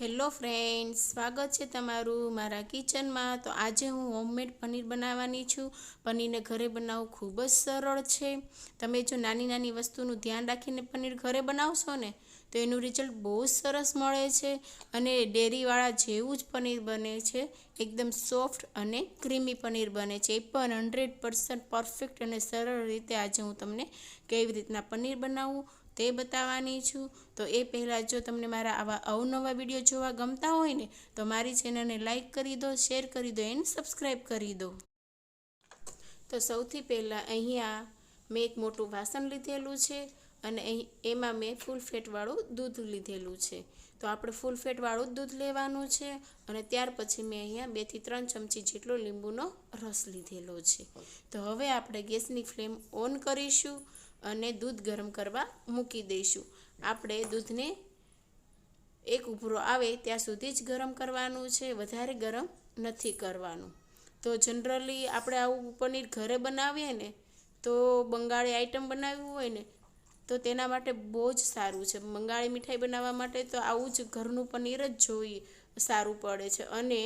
Hello friends, સ્વાગત છે તમારું મારા કિચનમાં. તો આજે હું હોમમેડ પનીર બનાવવાની છું. પનીરને ઘરે બનાવવું ખૂબ જ સરળ છે. તમે જો નાની નાની વસ્તુનું ધ્યાન રાખીને પનીર ઘરે બનાવશો ને, તો એનું રિઝલ્ટ બહુ જ સરસ મળે છે અને ડેરીવાળા જેવું જ પનીર બને છે. એકદમ સોફ્ટ અને ક્રીમી પનીર બને છે. એ પણ હંડ્રેડ પરફેક્ટ અને સરળ રીતે આજે હું તમને કેવી રીતના પનીર બનાવવું તે બતાવવાની છું. તો એ પહેલાં જો તમને મારા આવા અવનવા વીડિયો જોવા ગમતા હોય ને, તો મારી ચેનલને લાઇક કરી દો, શેર કરી દો, એન્ડ સબસ્ક્રાઈબ કરી દો. તો સૌથી પહેલાં અહીંયા મેં એક મોટું વાસણ લીધેલું છે અને અહીં એમાં મેં ફૂલ ફેટવાળું દૂધ લીધેલું છે. તો આપણે ફૂલ ફેટવાળું દૂધ લેવાનું છે અને ત્યાર પછી મેં અહીંયા બેથી ત્રણ ચમચી જેટલો લીંબુનો રસ લીધેલો છે. તો હવે આપણે ગેસની ફ્લેમ ઓન કરીશું. અને દૂધ ગરમ કરવા મૂકી દઈશું. આપણે દૂધને એક ઉભરો આવે ત્યાં સુધી જ ગરમ કરવાનું છે, વધારે ગરમ નથી કરવાનું. તો જનરલી આપણે આવું પનીર ઘરે બનાવીએ ને, તો બંગાળી આઈટમ બનાવવી હોય ને, તો તેના માટે બહુ જ સારું છે. બંગાળી મીઠાઈ બનાવવા માટે તો આવું જ ઘરનું પનીર જ જોઈએ, સારું પડે છે. અને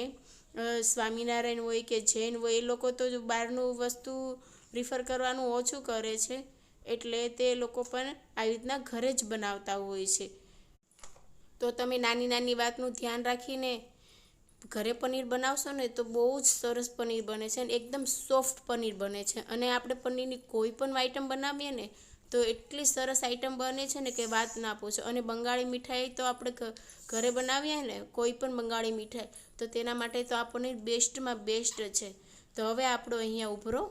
સ્વામિનારાયણ હોય કે જૈન હોય, એ લોકો તો બહારનું વસ્તુ પ્રિફર કરવાનું ઓછું કરે છે. એટલે તે લોકો પણ આવી રીતના ઘરે જ બનાવતા હોય છે. તો તમે નાની નાની વાતનું ધ્યાન રાખીને ઘરે પનીર બનાવશો ને તો બહુ જ સરસ પનીર બને છે અને એકદમ સોફ્ટ પનીર બને છે. અને આપણે પનીરની કોઈ પણ આઈટમ બનાવીએ ને તો એટલી સરસ આઈટમ બને છે ને કે વાત ના પૂછો. અને બંગાળી મીઠાઈ તો આપણે ઘરે બનાવીએ ને કોઈ પણ બંગાળી મીઠાઈ, તો તેના માટે તો આ પનીર બેસ્ટમાં બેસ્ટ છે. તો હવે આપણો અહીંયા ઉભરો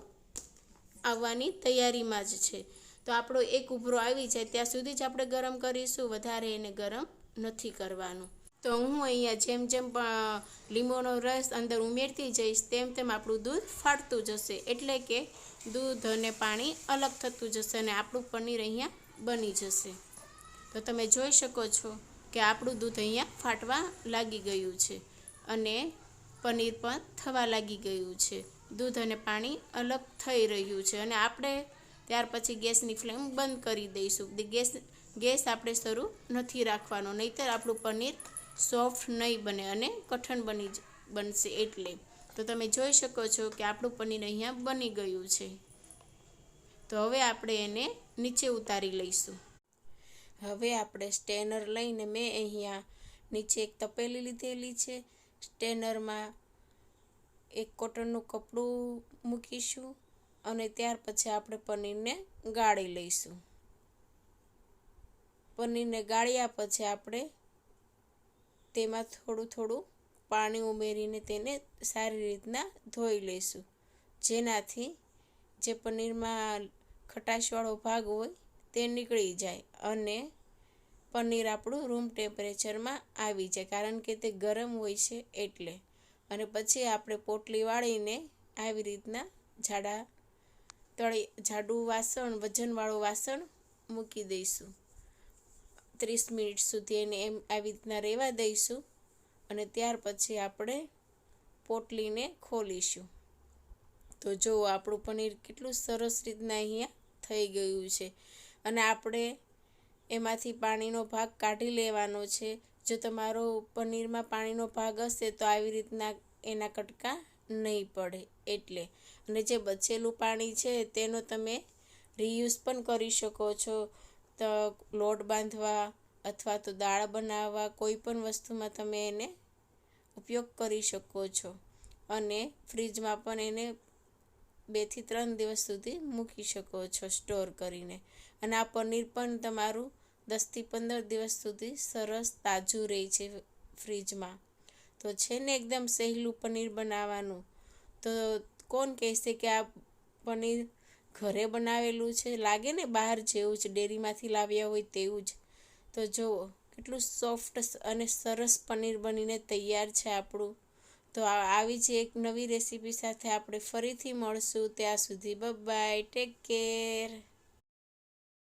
આવવાની તૈયારીમાં જ છે. તો આપણો એક ઉભરો આવી જાય, ત્યાં સુધી જ આપણે ગરમ કરીશું, વધારે એને ગરમ નથી કરવાનું. તો હું અહીંયા જેમ જેમ લીંબુનો રસ અંદર ઉમેરતી જઈશ, તેમ તેમ આપણું દૂધ ફાટતું જશે. એટલે કે દૂધ અને પાણી અલગ થતું જશે અને આપણું પનીર અહીંયા બની જશે. તો તમે જોઈ શકો છો કે આપણું દૂધ અહીંયા ફાટવા લાગી ગયું છે અને પનીર પણ થવા લાગી ગયું છે. દૂધ અને પાણી અલગ થઈ રહ્યું છે અને આપણે ત્યાર પછી ગેસની ફ્લેમ બંધ કરી દઈશું. ગેસ ગેસ આપણે શરૂ નથી રાખવાનો, નહીંતર આપણું પનીર સોફ્ટ નહીં બને અને કઠણ બની બનશે એટલે. તો તમે જોઈ શકો છો કે આપણું પનીર અહીંયા બની ગયું છે. તો હવે આપણે એને નીચે ઉતારી લઈશું. હવે આપણે સ્ટેનર લઈને મેં અહીંયા નીચે એક તપેલી લીધેલી છે. સ્ટેનરમાં એક કોટનનું કપડું મૂકીશું. અને ત્યાર પછી આપણે પનીરને ગાળી લઈશું. પનીરને ગાળ્યા પછી આપણે તેમાં થોડું થોડું પાણી ઉમેરીને તેને સારી રીતના ધોઈ લઈશું. જેનાથી જે પનીરમાં ખટાશવાળો ભાગ હોય તે નીકળી જાય અને પનીર આપણું રૂમ ટેમ્પરેચરમાં આવી જાય કારણ કે તે ગરમ હોય છે એટલે. અને પછી આપણે પોટલી વાળીને આવી રીતના જાડા તળી જાડું વાસણ, વજનવાળું વાસણ મૂકી દઈશું. ત્રીસ મિનિટ સુધી એને એમ આવી રીતના રહેવા દઈશું અને ત્યાર પછી આપણે પોટલીને ખોલીશું. તો જો આપણું પનીર કેટલું સરસ રીતના અહીંયા થઈ ગયું છે અને આપણે એમાંથી પાણીનો ભાગ કાઢી લેવાનો છે. જો તમારો પનીરમાં પાણીનો ભાગ હશે તો આવી રીતના એના કટકા નહીં પડે એટલે. અને જે બચેલું પાણી છે તેનો તમે રીયુઝ પણ કરી શકો છો. તો, લોટ બાંધવા અથવા તો દાળ બનાવવા કોઈ પણ વસ્તુમાં તમે એને ઉપયોગ કરી શકો છો. અને ફ્રીજમાં પણ એને બેથી ત્રણ દિવસ સુધી મૂકી શકો છો સ્ટોર કરીને. અને આ પનીર પણ તમારું દસથી પંદર દિવસ સુધી સરસ તાજું રહે છે ફ્રીજમાં. તો છે ને એકદમ સહેલું પનીર બનાવવાનું. તો કોણ કહેશે કે આ પનીર ઘરે બનાવેલું છે? લાગે ને બહાર જેવું જ, ડેરીમાંથી લાવ્યા હોય તેવું જ. તો જુઓ કેટલું સોફ્ટ અને સરસ પનીર બનીને તૈયાર છે આપણું. તો આવી જ એક નવી રેસીપી સાથે આપણે ફરીથી મળશું. ત્યાં સુધી બાય ટેક કેર.